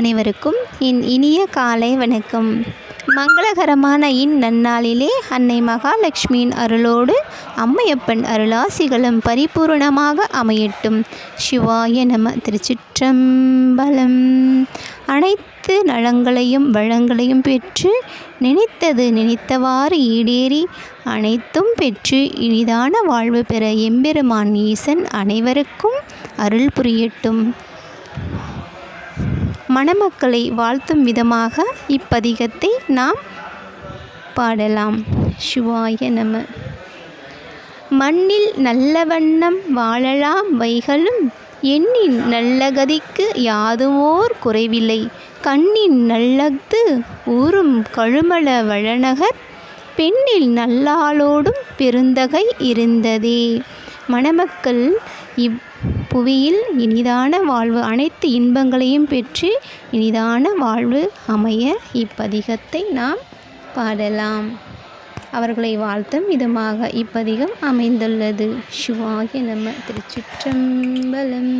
அனைவருக்கும் என் இனிய காலை வணக்கம். மங்களகரமான இந்நன்னாளிலே அன்னை மகாலட்சுமியின் அருளோடு அம்மையப்பன் அருளாசிகளும் பரிபூரணமாக அமையட்டும். சிவாய நம திருச்சிற்றம்பலம். அனைத்து நலங்களையும் வளங்களையும் பெற்று நினைத்தது நினைத்தவாறு ஈடேறி அனைத்தும் பெற்று இனிதான வாழ்வு பெற எம்பெருமான் ஈசன் அனைவருக்கும் அருள் புரியட்டும். மணமக்களை வாழ்த்தும் விதமாக இப்பதிகத்தை நாம் பாடலாம். சிவாய நம. மண்ணில் நல்ல வண்ணம் வாழலாம் வைகளும் எண்ணின் நல்ல கதிக்கு யாதுமோர் குறைவில்லை. கண்ணின் நல்லஃது ஊரும் கழுமல வளநகர் பெண்ணில் நல்லாளோடும் பெருந்தகை இருந்ததே. மணமக்கள் இவ் புவியில் இனிதான வாழ்வு அனைத்து இன்பங்களையும் பெற்று இனிதான வாழ்வு அமைய இப்பதிகத்தை நாம் பாடலாம். அவர்களை வாழ்த்தும் விதமாக இப்பதிகம் அமைந்துள்ளது. சிவாய நம்ம திருச்சிற்றம்பலம்.